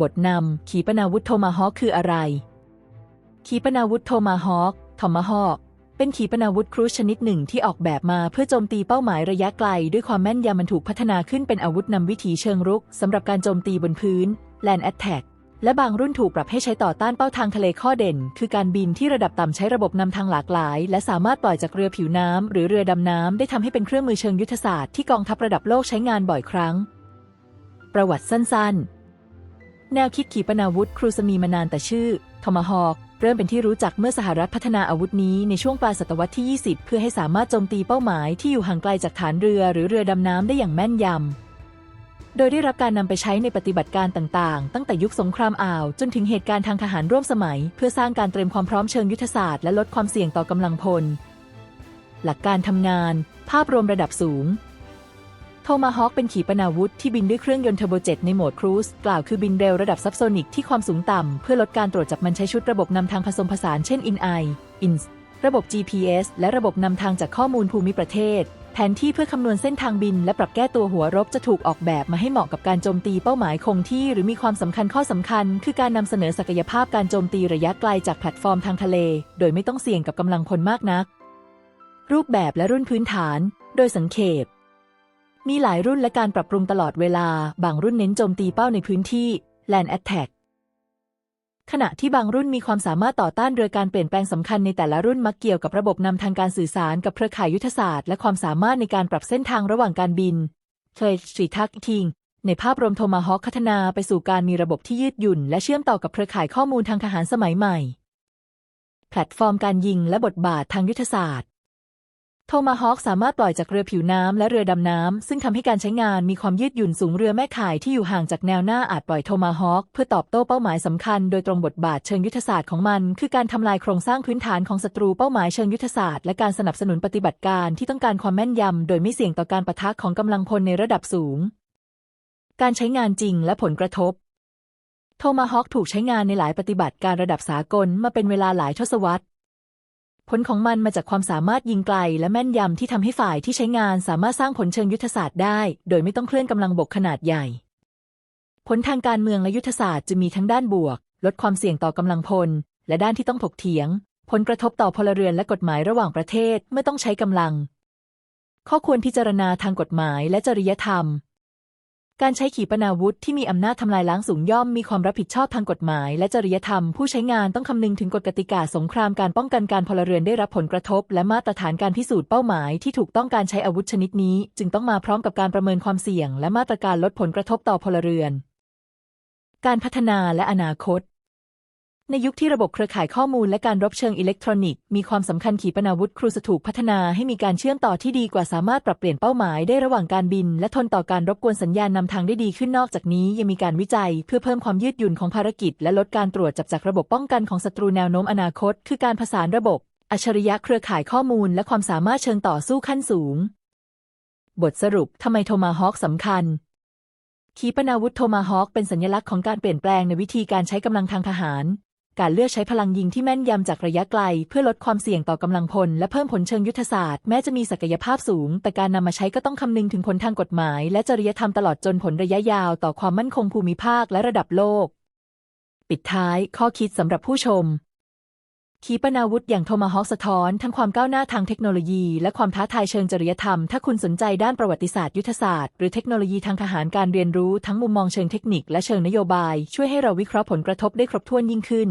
บทนำ ขีปนาวุธโทมาฮอคคืออะไร ขีปนาวุธโทมาฮอคทอมมาฮอคเป็นขีปนาวุธครูชนิดหนึ่งที่ออกแบบมาเพื่อโจมตีเป้าหมายระยะไกล ด้วยความแม่นยำมันถูกพัฒนาขึ้นเป็นอาวุธนำวิถีเชิงรุกสำหรับการโจมตีบนพื้น Land Attack และบางรุ่นถูกปรับให้ใช้ต่อต้านเป้าทางทะเลข้อเด่น คือการบินที่ระดับต่ำใช้ระบบนำทางหลากหลาย และสามารถปล่อยจากเรือผิวน้ำหรือเรือดำน้ำได้ทำให้เป็นเครื่องมือเชิงยุทธศาสตร์ที่กองทัพระดับโลกใช้งานบ่อยครั้ง ประวัติสั้นๆ แนวคิดขีปนาวุธครูสมีมานานแต่ชื่อทอมฮอคเริ่มเป็นที่รู้จักเมื่อสหรัฐพัฒนาอาวุธนี้ในช่วงปลายศตวรรษที่ 20 เพื่อให้สามารถโจมตีเป้าหมายที่อยู่ห่างไกลจากฐานเรือหรือเรือดำน้ำได้อย่างแม่นยำ โดยได้รับการนำไปใช้ในปฏิบัติการต่างๆ ตั้งแต่ยุคสงครามอ่าว จนถึงเหตุการณ์ทางทหารร่วมสมัย เพื่อสร้างการเตรียมความพร้อมเชิงยุทธศาสตร์และลดความเสี่ยงต่อกำลังพล หลักการทำงาน ภาพรวมระดับสูง โทมาฮอคเป็นขีปนาวุธที่บินด้วยเครื่องยนต์เทอร์โบเจ็ตในโหมดครูซกล่าวคือบินเร็วระดับซับโซนิกที่ความสูงต่ำ เพื่อลดการตรวจจับมันใช้ชุดระบบนำทางผสมผสานเช่น IN-I INS ระบบ GPS และระบบนำทางจากข้อมูลภูมิประเทศ แผนที่เพื่อคำนวณเส้นทางบิน และปรับแก้ตัวหัวรบจะถูกออกแบบมาให้เหมาะกับการโจมตีเป้าหมายคงที่ หรือมีความสำคัญข้อสำคัญ คือการนำเสนอศักยภาพการโจมตีระยะไกลจากแพลตฟอร์มทางทะเล โดยไม่ต้องเสี่ยงกับกำลังพลมากนัก รูปแบบและรุ่นพื้นฐาน โดยสังเขป มีหลายรุ่นและการปรับปรุงตลอดเวลา บางรุ่นเน้นโจมตีเป้าในพื้นที่ Land Attack ขณะที่บางรุ่นมีความสามารถต่อต้านเรือการเปลี่ยนแปลงสำคัญในแต่ละรุ่นมักเกี่ยวกับระบบนำทางการสื่อสารกับเครือข่ายยุทธศาสตร์ และความสามารถในการปรับเส้นทางระหว่างการบินเคยสีทักทิง ในภาพรวมโทมาฮอคพัฒนาไปสู่การมีระบบที่ยืดหยุ่น และเชื่อมต่อกับเครือข่ายข้อมูลทางทหารสมัยใหม่ แพลตฟอร์มการยิงและบทบาททางยุทธศาสตร์ โทมาฮอคสามารถปล่อยจากเรือผิวน้ำและเรือดำน้ำ ซึ่งทำให้การใช้งานมีความยืดหยุ่นสูงเรือแม่ข่ายที่อยู่ห่างจากแนวหน้าอาจปล่อยโทมาฮอคเพื่อตอบโต้เป้าหมายสำคัญ โดยตรงบทบาทเชิงยุทธศาสตร์ของมัน คือการทำลายโครงสร้างพื้นฐานของศัตรูเป้าหมายเชิงยุทธศาสตร์และการสนับสนุนปฏิบัติการที่ต้องการความแม่นยำโดยไม่เสี่ยงต่อการปะทะของกำลังพลในระดับสูง การใช้งานจริงและผลกระทบโทมาฮอคถูกใช้งานในหลายปฏิบัติการระดับสากลมาเป็นเวลาหลายทศวรรษ ผลของมันมาจากความสามารถยิงไกล และแม่นยำที่ทำให้ฝ่ายที่ใช้งานสามารถสร้างผลเชิงยุทธศาสตร์ได้ โดยไม่ต้องเคลื่อนกำลังบกขนาดใหญ่ ผลทางการเมืองและยุทธศาสตร์จะมีทั้งด้านบวก ลดความเสี่ยงต่อกำลังพล และด้านที่ต้องถกเถียง ผลกระทบต่อพลเรือนและกฎหมายระหว่างประเทศเมื่อต้องใช้กำลัง ข้อควรพิจารณาทางกฎหมายและจริยธรรม การใช้ขีปนาวุธที่มีอำนาจทำลายล้างสูงย่อมมีความรับผิดชอบทางกฎหมาย และจริยธรรม ผู้ใช้งานต้องคำนึงถึงกฎกติกาสงครามการป้องกันการพลเรือนได้รับผลกระทบ และมาตรฐานการพิสูจน์เป้าหมายที่ถูกต้องการใช้อาวุธชนิดนี้ จึงต้องมาพร้อมกับการประเมินความเสี่ยง และมาตรการลดผลกระทบต่อพลเรือน การพัฒนาและอนาคต ในยุคที่ระบบเครือข่ายข้อมูลและการรบเชิงอิเล็กทรอนิกส์มีความสำคัญขีปนาวุธครูสถูกพัฒนาให้มีการเชื่อมต่อที่ดีกว่าสามารถปรับเปลี่ยนเป้าหมายได้ระหว่างการบิน และทนต่อการรบกวนสัญญาณนำทางได้ดีขึ้นนอกจากนี้ ยังมีการวิจัยเพื่อเพิ่มความยืดหยุ่นของภารกิจ และลดการตรวจจับจากระบบป้องกันของศัตรูแนวโน้มอนาคต คือการผสานระบบ อัจฉริยะเครือข่ายข้อมูล และความสามารถเชิงต่อสู้ขั้นสูง บทสรุปทำไมโทมาฮอคสำคัญขีปนาวุธโทมาฮอคเป็นสัญลักษณ์ของการเปลี่ยนแปลงในวิธีการใช้กำลังทางทหาร การเลือกใช้พลังยิงที่แม่นยำจากระยะไกล เพื่อลดความเสี่ยงต่อกำลังพล และเพิ่มผลเชิงยุทธศาสตร์แม้จะมีศักยภาพสูง แต่การนำมาใช้ก็ต้องคำนึงถึงผลทางกฎหมาย และจริยธรรมตลอดจนผลระยะยาวต่อความมั่นคงภูมิภาคและระดับโลก ปิดท้ายข้อคิดสำหรับผู้ชม ขีปนาวุธอย่างโทมาฮอคสะท้อน ทั้งความก้าวหน้าทางเทคโนโลยี และความท้าทายเชิงจริยธรรม ถ้าคุณสนใจด้านประวัติศาสตร์ยุทธศาสตร์หรือเทคโนโลยีทางทหารการเรียนรู้ทั้งมุมมองเชิงเทคนิคและเชิงนโยบาย ช่วยให้เราวิเคราะห์ผลกระทบได้ครบถ้วนยิ่งขึ้น